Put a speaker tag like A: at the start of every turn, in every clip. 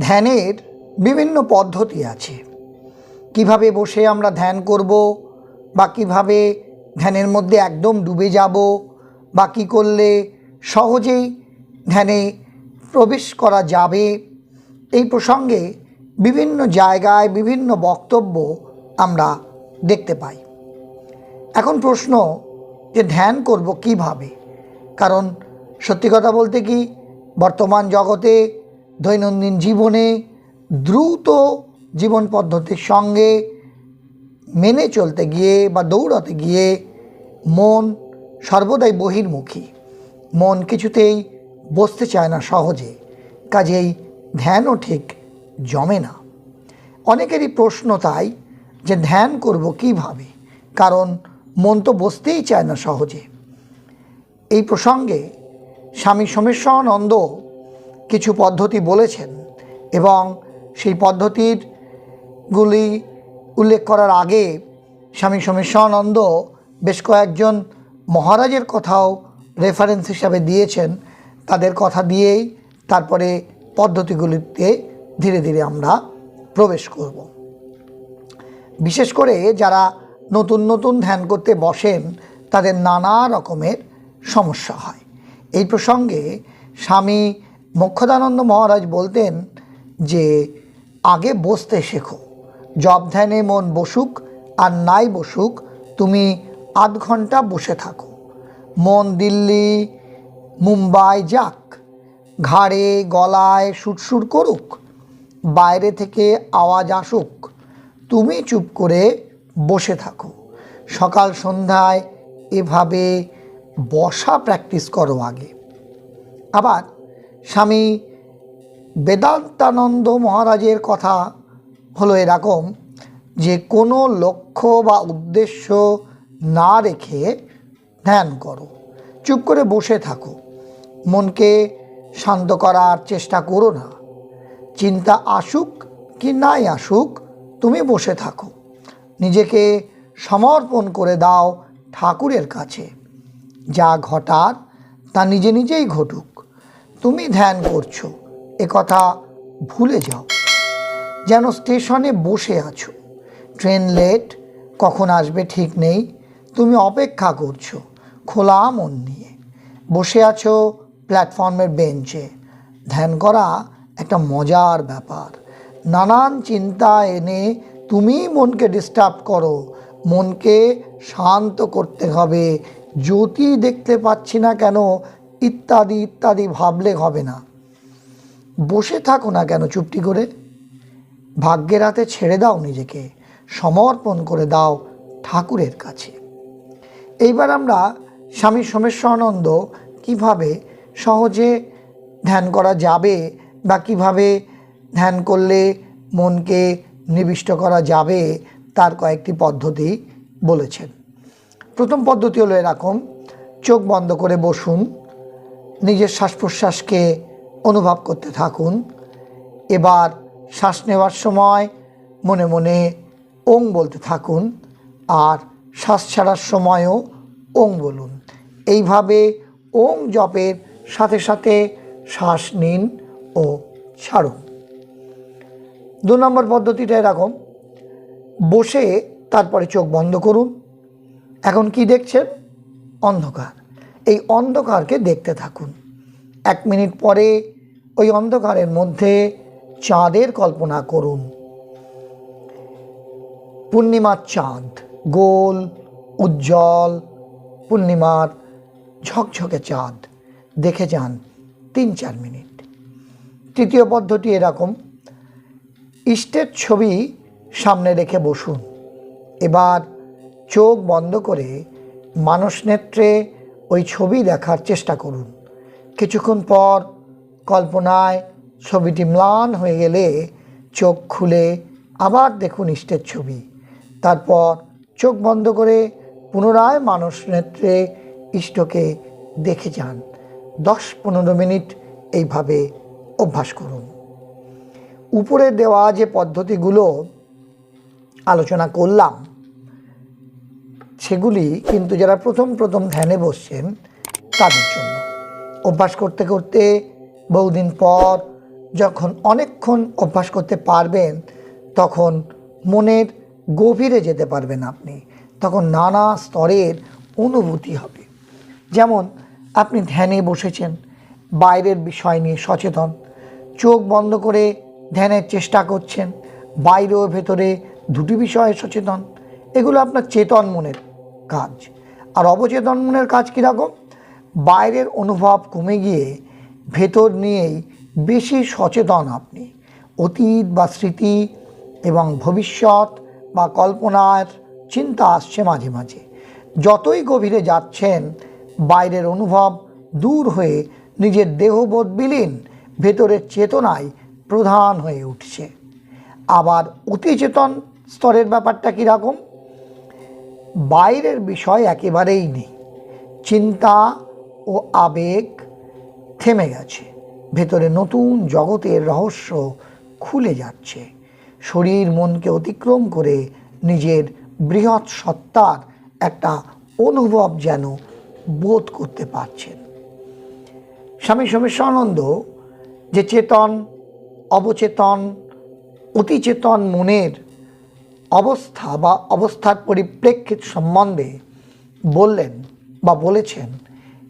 A: ধ্যানের বিভিন্ন পদ্ধতি আছে। কীভাবে বসে আমরা ধ্যান করব বা কীভাবে ধ্যানের মধ্যে একদম ডুবে যাব বা কী করলে সহজেই ধ্যানে প্রবেশ করা যাবে, এই প্রসঙ্গে বিভিন্ন জায়গায় বিভিন্ন বক্তব্য আমরা দেখতে পাই। এখন প্রশ্ন যে ধ্যান করব কীভাবে? কারণ সত্যি কথা বলতে কি, বর্তমান জগতে দৈনন্দিন জীবনে দ্রুত জীবন পদ্ধতির সঙ্গে মেনে চলতে গিয়ে বা দৌড়াতে গিয়ে মন সর্বদাই বহির্মুখী। মন কিছুতেই বসতে চায় না সহজে, কাজেই ধ্যানও ঠিক জমে না। অনেকেরই প্রশ্ন তাই যে ধ্যান করব কীভাবে? কারণ মন তো বসতেই চায় না সহজে। এই প্রসঙ্গে স্বামী সোমেশ্বরানন্দ কিছু পদ্ধতি বলেছেন এবং সেই পদ্ধতির গুলি উল্লেখ করার আগে স্বামী সোমেশ্বরানন্দ বেশ কয়েকজন মহারাজের কথাও রেফারেন্স হিসাবে দিয়েছেন। তাদের কথা দিয়েই তারপরে পদ্ধতিগুলিতে ধীরে ধীরে আমরা প্রবেশ করব। বিশেষ করে যারা নতুন নতুন ধ্যান করতে বসেন, তাদের নানা রকমের সমস্যা হয়। এই প্রসঙ্গে স্বামী মোক্ষদানন্দ মহারাজ বলতেন যে, আগে বসতে শেখো। জব ধ্যানে মন বসুক আর নাই বসুক, তুমি আধ ঘণ্টা বসে থাকো। মন দিল্লি, মুম্বাই যাক। ঘাড়ে, গলায় সুরসুর করুক। বাইরে থেকে আওয়াজ আসুক। তুমি চুপ করে বসে থাকো। সকাল সন্ধ্যায় এভাবে বসা প্র্যাকটিস করো আগে। আবার স্বামী বেদান্তানন্দ মহারাজের কথা হলো এরকম যে কোনো লক্ষ্য বা উদ্দেশ্য না রেখে ধ্যান করো। চুপ করে বসে থাকো। মনকে শান্ত করার চেষ্টা করো না। চিন্তা আসুক কি নাই আসুক, তুমি বসে থাকো। নিজেকে সমর্পণ করে দাও ঠাকুরের কাছে। যা ঘটার তা নিজে নিজেই ঘটুক। তুমি ধ্যান করছ, এ কথা ভুলে যাও। যেন স্টেশনে বসে আছো। ট্রেন লেট, কখন আসবে ঠিক নেই, তুমি অপেক্ষা করছ খোলা মন নিয়ে। বসে আছো প্ল্যাটফর্মের বেঞ্চে। ধ্যান করা একটা মজার ব্যাপার। নানান চিন্তা এনে তুমি মনকে ডিস্টার্ব করো। মনকে শান্ত করতে হবে। জ্যোতি দেখতে পাচ্ছি না কেন ইত্যাদি ইত্যাদি ভাবলে হবে না। বসে থাকো না কেন চুপটি করে? ভাগ্যের হাতে ছেড়ে দাও নিজেকে, সমর্পণ করে দাও ঠাকুরের কাছে। এইবার আমরা স্বামী সোমেশ্বরানন্দ কীভাবে সহজে ধ্যান করা যাবে বা কীভাবে ধ্যান করলে মনকে নিবিষ্ট করা যাবে, তার কয়েকটি পদ্ধতি বলেছেন। প্রথম পদ্ধতি হলো এরকম, চোখ বন্ধ করে বসুন। নিজের শ্বাস প্রশ্বাসকে অনুভব করতে থাকুন। এবার শ্বাস নেওয়ার সময় মনে মনে ওং বলতে থাকুন আর শ্বাস ছাড়ার সময়ও ওং বলুন। এইভাবে ওং জপের সাথে সাথে শ্বাস নিন ও ছাড়ুন। দু নম্বর পদ্ধতিটা এরকম। বসে তারপরে চোখ বন্ধ করুন। এখন কি দেখছেন? অন্ধকার। এই অন্ধকারকে দেখতে থাকুন। এক মিনিট পরে ওই অন্ধকারের মধ্যে চাঁদের কল্পনা করুন। পূর্ণিমার চাঁদ, গোল, উজ্জ্বল, পূর্ণিমার ঝকঝকে চাঁদ। দেখে যান তিন চার মিনিট। তৃতীয় পদ্ধতি এরকম। ইষ্টের ছবি সামনে রেখে বসুন। এবার চোখ বন্ধ করে মানস নেত্রে ওই ছবি দেখার চেষ্টা করুন। কিছুক্ষণ পর কল্পনায় ছবিটি ম্লান হয়ে গেলে চোখ খুলে আবার দেখুন ইষ্টের ছবি। তারপর চোখ বন্ধ করে পুনরায় মানস নেত্রে ইষ্টকে দেখে যান। দশ পনেরো মিনিট এইভাবে অভ্যাস করুন। উপরে দেওয়া যে পদ্ধতিগুলো আলোচনা করলাম সেগুলি কিন্তু যারা প্রথম প্রথম ধ্যানে বসছেন তাদের জন্য। অভ্যাস করতে করতে বহুদিন পর যখন অনেকক্ষণ অভ্যাস করতে পারবেন, তখন মনের গভীরে যেতে পারবেন আপনি। তখন নানা স্তরের অনুভূতি হবে। যেমন আপনি ধ্যানে বসেছেন, বাইরের বিষয় নিয়ে সচেতন, চোখ বন্ধ করে ধ্যানের চেষ্টা করছেন বাইরে ও ভেতরে দুটি বিষয়ে সচেতন, এগুলো আপনার চেতন মনের কাজ। আর অবচেতন মনের কাজ কীরকম বাইরের অনুভব কমে গিয়ে ভেতর নিয়েই বেশি সচেতন আপনি। অতীত বা স্মৃতি এবং ভবিষ্যৎ বা কল্পনার চিন্তা আসছে মাঝে মাঝে। যতই গভীরে যাচ্ছেন, বাইরের অনুভব দূর হয়ে নিজের দেহবোধ বিলীন ভেতরের চেতনায় প্রধান হয়ে উঠছে। আবার অতিচেতন স্তরের ব্যাপারটা কীরকম বাইরের বিষয় একেবারেই নেই। চিন্তা ও আবেগ থেমে গেছে। ভেতরে নতুন জগতের রহস্য খুলে যাচ্ছে। শরীর মনকে অতিক্রম করে নিজের বৃহৎ সত্তার একটা অনুভব যেন বোধ করতে পারছেন। স্বামী সোমেশ্বরানন্দ যে চেতন, অবচেতন, অতিচেতন মনের অবস্থা বা অবস্থার পরিপ্রেক্ষিত সম্বন্ধে বললেন বা বলেছেন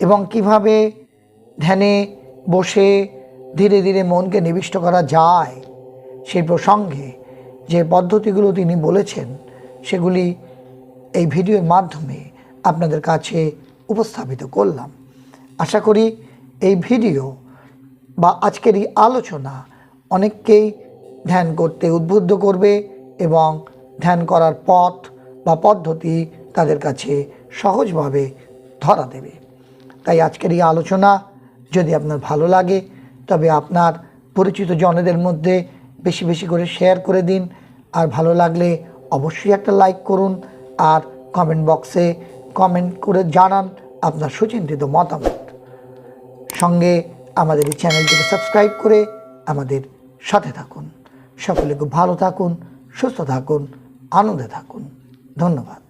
A: এবং কীভাবে ধ্যানে বসে ধীরে ধীরে মনকে নিবিষ্ট করা যায় সেই প্রসঙ্গে যে পদ্ধতিগুলো তিনি বলেছেন, সেগুলি এই ভিডিওর মাধ্যমে আপনাদের কাছে উপস্থাপিত করলাম। আশা করি এই ভিডিও বা আজকের এই আলোচনা অনেককেই ধ্যান করতে উদ্বুদ্ধ করবে এবং ধ্যান করার পথ বা পদ্ধতি তাদের কাছে সহজভাবে ধরা দেবে। তাই আজকের এই আলোচনা যদি আপনার ভালো লাগে, তবে আপনার পরিচিত জনেদের মধ্যে বেশি বেশি করে শেয়ার করে দিন। আর ভালো লাগলে অবশ্যই একটা লাইক করুন আর কমেন্ট বক্সে কমেন্ট করে জানান আপনার সুচিন্তিত মতামত। সঙ্গে আমাদের এই চ্যানেলটিকে সাবস্ক্রাইব করে আমাদের সাথে থাকুন। সকলে খুব ভালো থাকুন, সুস্থ থাকুন। আনন্দে থাকুন। ধন্যবাদ।